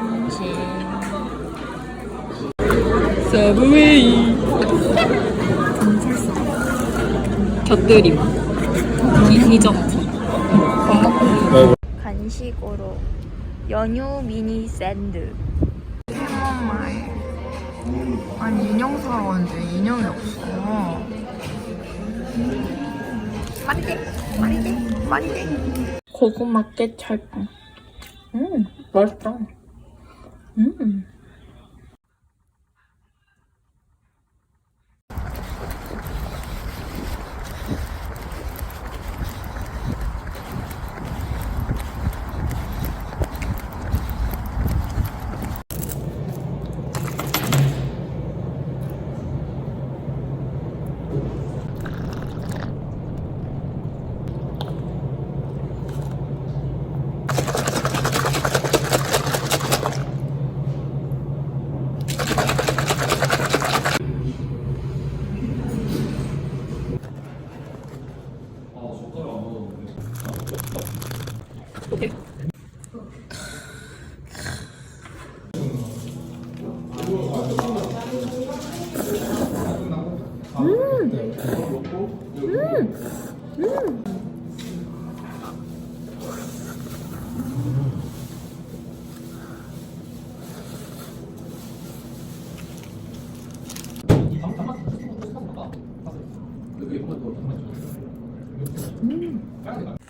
점심. 서브웨이. 곁들임. 디, 디저트. 간식으로 연유 미니 샌드. 정말. 아니 인형 사러 왔는데 인형이 없어. 맛있게, 맛있게, 맛있게. 고구마 깨찰빵. 음, 맛있다. 嗯。 음.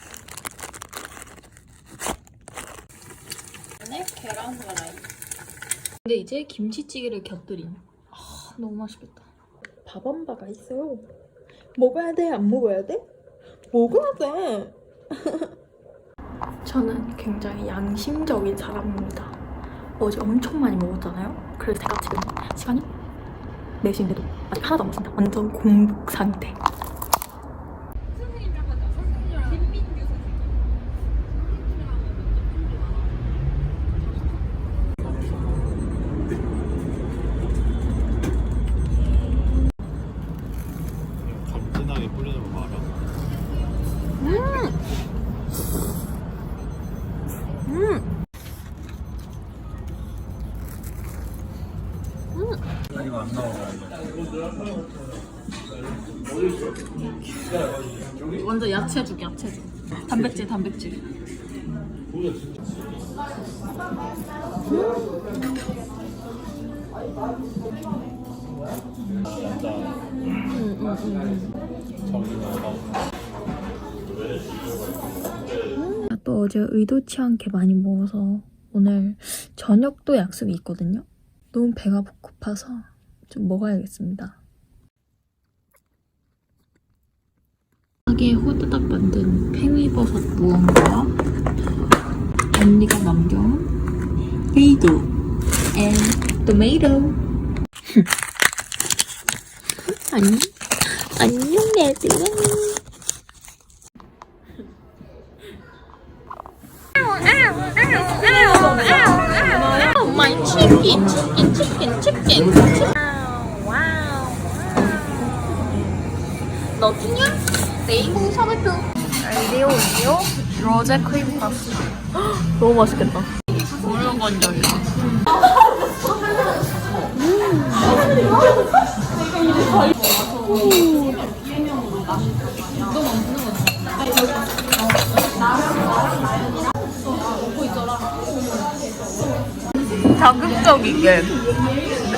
근데 이제 김치찌개를 곁들인. 아, 너무 맛있겠다. 밥 한 바가 있어요. 먹어야 돼? 안 먹어야 돼? 먹어야 돼. 저는 굉장히 양심적인 사람입니다. 어제 엄청 많이 먹었잖아요. 그래서 제가 지금 시간이 4시인데도 아직 하나도 안 먹었습니다. 완전 공복 상태. 완전 야채죽, 야채죽. 단백질, 단백질. 또 어제 의도치 않게 많이 먹어서 오늘 저녁도 약속이 있거든요. 너무 배가 고파서 좀 먹어야겠습니다. 하게 호드닥 만든 팽이버섯 무언가 언니가 남겨온 페이도 and tomato 안녕 안녕 얘들아 Oh, my chicken, chicken, chicken, chicken. Wow, 너 튀냐? 레인보우 샤베트. 알리오 올리오 로제 크림 파스. 너무 맛있겠다. 모르는 건 여기다. 자극적이게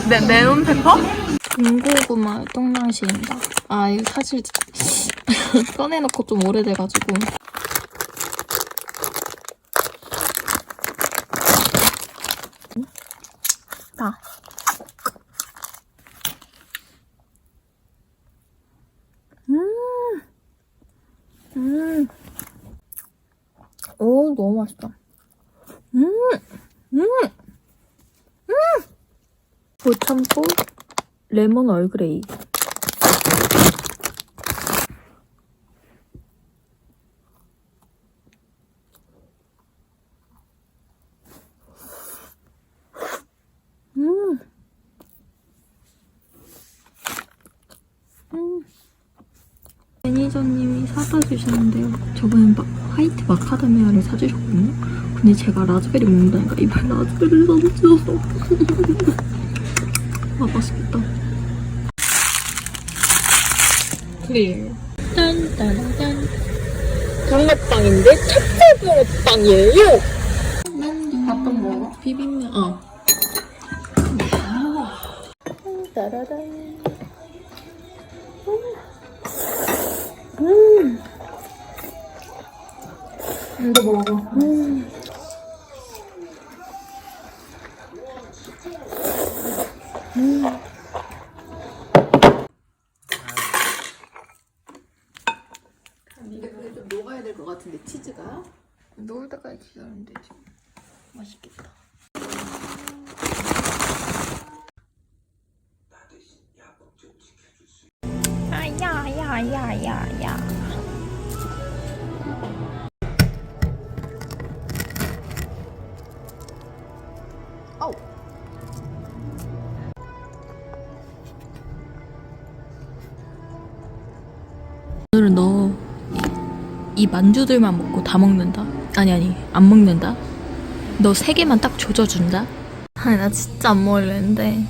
네, 네온 페퍼? 군고구마 떡랑시입니다. 아 이거 사실 꺼내놓고 좀 오래돼가지고 다 음, 음, 오 너무 맛있다. 음, 음. 고참고 레몬 얼그레이 음. 음. 매니저님이 사다 주셨는데요. 저번엔 막 화이트 마카다미아를 사주셨거든요. 근데 제가 라즈베리 먹는다니까 이발 라즈베리를 사주셔서 아 맛있겠다. 클리어. 딴딴딴. 장맛빵인데 찹쌀 붕어빵이에요. 밥좀 먹어? 비빔면. 어. 따라단. 음. 이거 먹어. 음. 음. 이게 근데 좀 녹아야 될 것 같은데 치즈가 녹을 때까지 기다리는데 지금 맛있겠다. 아야야야야야. 아우. 오늘은 너 이 만주들만 먹고 다 먹는다. 아니 아니 안 먹는다. 너 세 개만 딱 조져준다. 아니 나 진짜 안 먹을래 했는데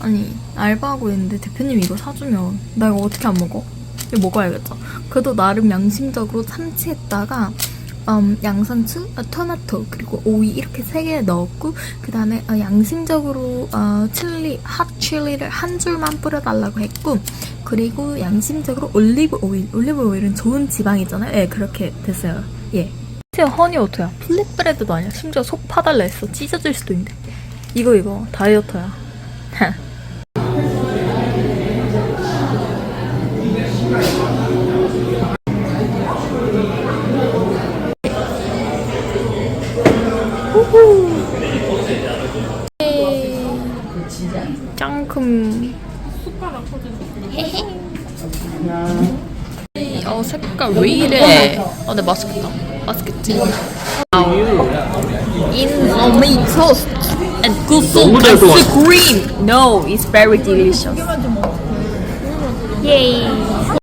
아니 알바하고 있는데 대표님 이거 사주면 나 이거 어떻게 안 먹어? 이거 먹어야겠죠. 그래도 나름 양심적으로 참치에다가 음, 양상추, 어, 토마토 그리고 오이 이렇게 세 개 넣었고 그 다음에 어, 양심적으로 어, 칠리, 핫 칠리를 한 줄만 뿌려달라고 했고 그리고 양심적으로 올리브 오일, 올리브 오일은 좋은 지방이잖아요. 예, 그렇게 됐어요. 예. 심지어 허니워터야. 플랫브레드도 아니야. 심지어 속 파달라 했어. 찢어질 수도 있는데. 이거 이거 다이어터야. 짱큼 어 색깔 왜 이래 어 근데 맛있겠다 맛있겠지 in a meat toast and good soup and cream no it's very delicious yay